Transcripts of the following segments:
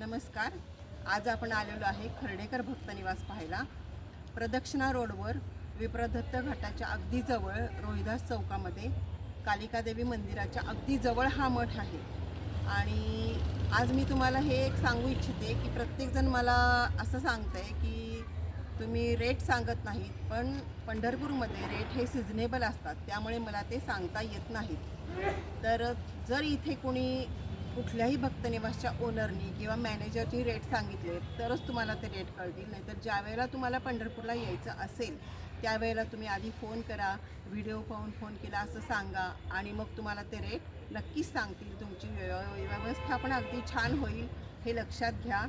नमस्कार. आज आपण आलेलो आहे खर्डेकर भक्त निवास पाहायला. प्रदक्षिणा रोडवर विप्रदत्त घाटाच्या अगदी जवळ रोहिदास चौकामध्ये कालिकादेवी मंदिराच्या अगदी जवळ हा मठ आहे. आणि आज मी तुम्हाला हे एक सांगू इच्छिते की प्रत्येकजण मला असं सांगतंय की तुम्ही रेट सांगत नाहीत पण पंढरपूरमध्ये रेट हे सिझनेबल असतात त्यामुळे मला ते सांगता येत नाहीत. तर जर इथे कोणी कुठल्याही भक्तनिवासच्या ओनरनी किंवा मॅनेजरची रेट सांगितले तरच तुम्हाला ते रेट कळतील. नाहीतर ज्या वेळेला तुम्हाला पंढरपूरला यायचं असेल त्यावेळेला तुम्ही आधी फोन करा व्हिडिओ पाहून फोन केला असं सांगा आणि मग तुम्हाला ते रेट नक्कीच सांगतील. तुमची व्यव- व्यवस्था पण अगदी छान होईल हे लक्षात घ्या.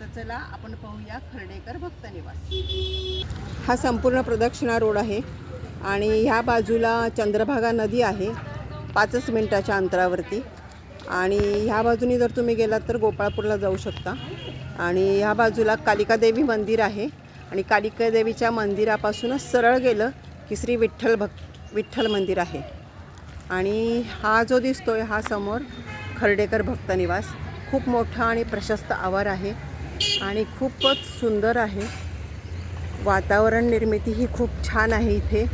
तर चला आपण पाहूया खर्डेकर भक्त निवास हा संपूर्ण प्रदक्षिणा रोड आहे आणि ह्या बाजूला चंद्रभागा नदी आहे पाचच मिनटाच्या अंतरावरती. आणि ह्या बाजूनी जर तुम्ही गेलात तर गोपाळपूरला जाऊ शकता. आणि ह्या बाजूला कालिकादेवी मंदिर आहे. आणि कालिकादेवीच्या मंदिरापासूनच सरळ गेलं की श्री विठ्ठल भक् विठ्ठल मंदिर आहे. आणि हा जो दिसतो आहे हा समोर खर्डेकर भक्त निवास. खूप मोठा आणि प्रशस्त आवार आहे. आणि खूपच सुंदर आहे. वातावरण निर्मिती ही खूप छान आहे इथे.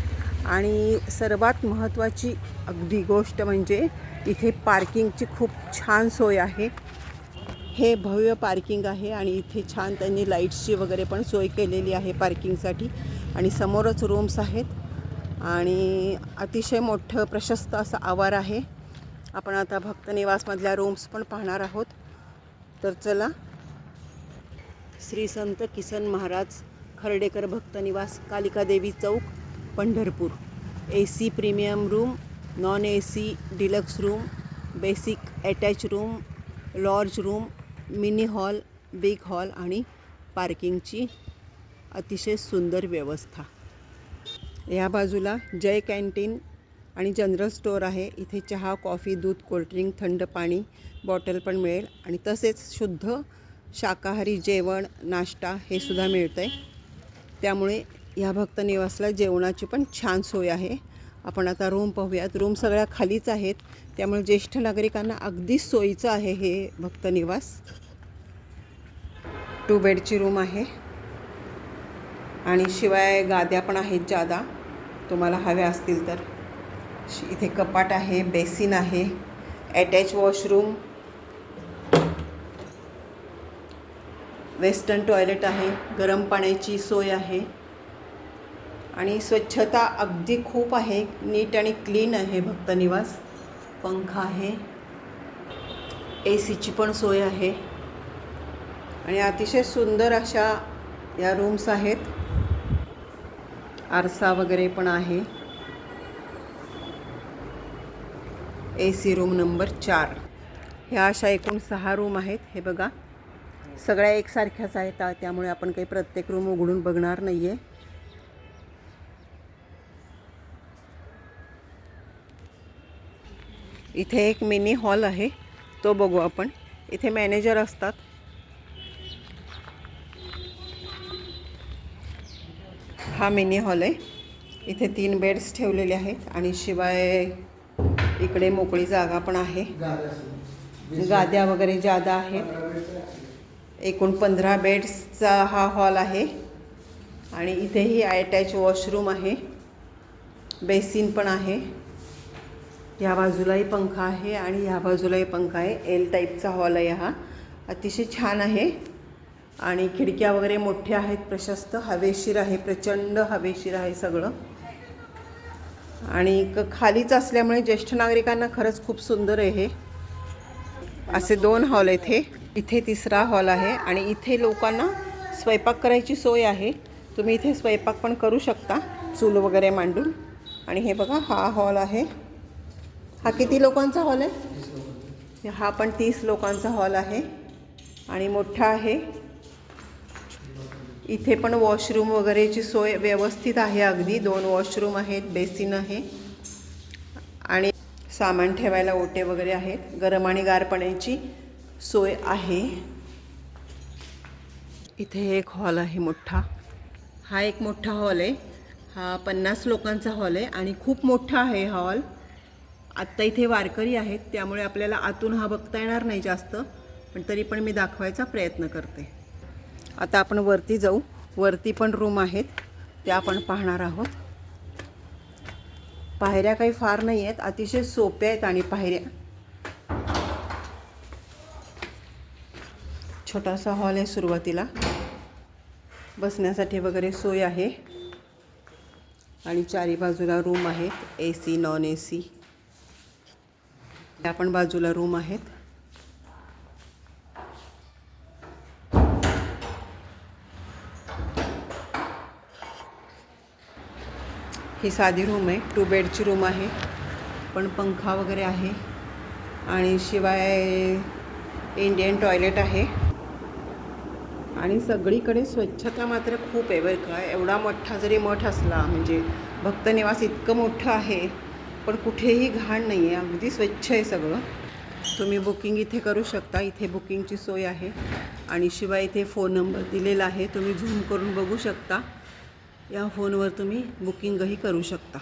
आणि सर्वात महत्त्वाची अगदी गोष्ट म्हणजे इथे पार्किंगची खूप छान सोय आहे. हे भव्य पार्किंग आहे आणि इथे छान त्यांनी लाईट्सची वगैरे पण सोय केलेली आहे पार्किंगसाठी. आणि समोरच रूम्स आहेत. आणि अतिशय मोठं प्रशस्त असं आवार आहे. आपण आता भक्तनिवासमधल्या रूम्स पण पाहणार आहोत. तर चला श्री संत Kisan Maharaj Khardekar भक्तनिवास Kalika Devi Chowk Pandharpur. A C premium room non A C deluxe room basic attach room large room mini hall big hall आणि पार्किंगची अतिशय सुंदर व्यवस्था. या बाजूला जय कॅन्टीन आणि जनरल स्टोअर आहे. इथे चहा कॉफी दूध कोल्ड्रिंक थंड पाणी बॉटल पण मिळेल आणि तसेच शुद्ध शाकाहारी जेवण नाश्ता हे सुद्धा मिळतं आहे त्यामुळे ह्या भक्त निवासला जेवणाची पण छान सोय आहे. आपण आता रूम पाहूयात. रूम सगळ्या खालीच आहेत. त्यामुळे ज्येष्ठ नागरिकांना अगदीच सोयीचं आहे हे भक्त निवास. टू बेडची रूम आहे. आणि शिवाय गाद्या पण आहेत जादा तुम्हाला हव्या असतील तर. इथे कपाट आहे बेसिन आहे अटॅच वॉशरूम वेस्टर्न टॉयलेट आहे गरम पाण्याची सोय आहे. आणि स्वच्छता अगदी खूप आहे. नीट आणि क्लीन आहे भक्तनिवास पंखा आहे. ए सीची पण सोय आहे. आणि अतिशय सुंदर अशा या रूम्स आहेत. आरसा वगैरे पण आहे. ए सी रूम नंबर चार. ह्या अशा एकूण सहा रूम आहेत. हे बघा. सगळ्या एकसारख्याच आहेत. त्यामुळे आपण काही प्रत्येक रूम उघडून बघणार नाही आहे इथे एक मिनी हॉल आहे. तो बघू आपण. इथे मॅनेजर असतात. हा मिनी हॉल आहे. इथे तीन बेड्स ठेवलेले आहेत आणि शिवाय इकडे मोकळी जागा पण आहे. गाद्या वगैरे जादा आहेत. एकूण पंधरा बेड्सचा हा हॉल आहे. आणि इथेही अटॅच वॉशरूम आहे. बेसिन पण आहे. ह्या बाजूलाही पंखा आहे आणि ह्या बाजूलाही पंखा आहे. एल टाईपचा हॉल आहे हा. अतिशय छान आहे. आणि खिडक्या वगैरे मोठ्या आहेत प्रशस्त. हवेशीर आहे प्रचंड हवेशीर आहे सगळं. आणि क खालीच असल्यामुळे ज्येष्ठ नागरिकांना खरंच खूप सुंदर आहे हे. असे दोन हॉल आहेत हे. इथे तिसरा हॉल आहे आणि इथे लोकांना स्वयंपाक करायची सोय आहे. तुम्ही इथे स्वयंपाक पण करू शकता चूल वगैरे मांडून. आणि हे बघा हा हॉल आहे. हा किती लोकांचा हॉल आहे? हा पण तीस लोकांचा हॉल आहे आणि मोठा आहे. इथे पण वॉशरूम वगैरेची सोय व्यवस्थित आहे अगदी. दोन वॉशरूम आहेत बेसिन आहे आणि सामान ठेवायला ओटे वगैरे आहेत. गरम आणि गार पाण्याची सोय आहे. इथे एक हॉल आहे मोठा. हा एक मोठा हॉल आहे. हा पन्नास लोकांचा हॉल आहे आणि खूप मोठा आहे हा हॉल. आत्ता इथे वारकरी आहेत त्यामुळे आपल्याला आतून हा बघता येणार नाही जास्त पण तरी पण मी दाखवायचा प्रयत्न करते. आता आपण वरती जाऊ. वरती पण रूम आहेत त्या आपण पाहणार आहोत. पायऱ्या काही फार नाही आहेत अतिशय सोप्या आहेत आणि पायऱ्या. छोटासा हॉल आहे सुरुवातीला. बसण्यासाठी वगैरे सोय आहे. आणि चारी बाजूला रूम आहेत A C non A C. त्या पण बाजूला रूम आहेत. ही साधी रूम आहे. टू बेडची रूम आहे. पण पंखा वगैरे आहे. आणि शिवाय इंडियन टॉयलेट आहे. आणि सगळीकडे स्वच्छता मात्र खूप आहे बरं का. एवढा मोठा जरी मठ असला म्हणजे भक्तनिवास इतकं मोठं आहे पण कुठेही घाण नाही आहे अगदी स्वच्छ आहे सगळं. तुम्ही बुकिंग इथे करू शकता. इथे बुकिंगची सोय आहे. आणि शिवाय इथे फोन नंबर दिलेला आहे. तुम्ही झूम करून बघू शकता. या फोनवर तुम्ही बुकिंगही करू शकता.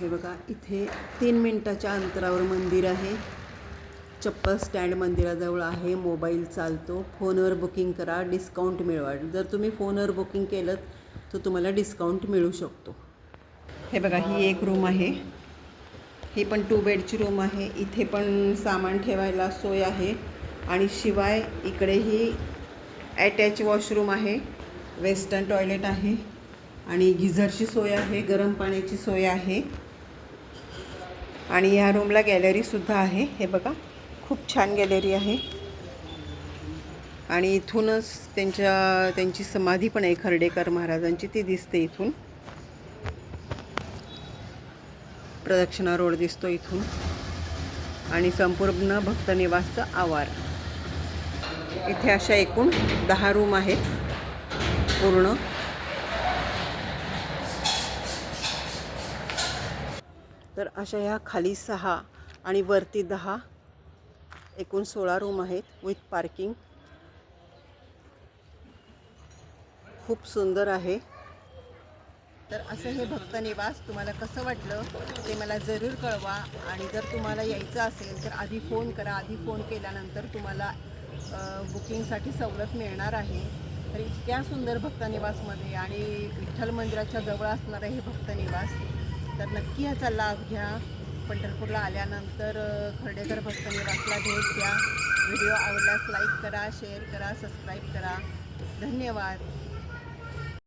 हे बघा इथे तीन मिनटाच्या अंतरावर मंदिर आहे. चप्पल स्टँड मंदिराजवळ आहे. मोबाईल चालतो. फोनवर बुकिंग करा. डिस्काउंट मिळवा. जर तुम्ही फोनवर बुकिंग केलं तर तुम्हाला डिस्काउंट मिळू शकतो. हे बघा ही एक रूम आहे. ही पण टू बेडची रूम आहे. इथे पण सामान ठेवायला सोय आहे. आणि शिवाय इकडेही अटॅच वॉशरूम आहे. वेस्टर्न टॉयलेट आहे. आणि गिझरची सोय आहे. गरम पाण्याची सोय आहे. आणि ह्या रूमला गॅलरीसुद्धा आहे. हे बघा खूप छान गॅलरी आहे. आणि इथूनच त्यांच्या त्यांची समाधी पण आहे खर्डेकर महाराजांची. ती दिसते इथून. प्रदक्षिणा रोड दिसतो इथून. आणि संपूर्ण भक्तनिवासचं आवार. इथे अशा एकूण दहा रूम आहेत. पूर्ण. तर अशा ह्या खाली सहा आणि वरती दहा एकूण सोळा रूम आहेत विथ पार्किंग खूप सुंदर आहे. तर असं हे भक्तनिवास तुम्हाला कसं वाटलं ते मला जरूर कळवा. आणि जर तुम्हाला यायचं असेल तर आधी फोन करा. आधी फोन केल्यानंतर तुम्हाला बुकिंगसाठी सवलत मिळणार आहे. तर इतक्या सुंदर भक्तनिवासमध्ये आणि विठ्ठल मंदिराच्या जवळ असणारं हे भक्तनिवास तर नक्की ह्याचा लाभ घ्या. पंढरपूरला आल्यानंतर अ, खर्डेकर भक्तनिवासला भेट द्या. व्हिडिओ आवडल्यास लाईक करा शेअर करा सबस्क्राईब करा. धन्यवाद.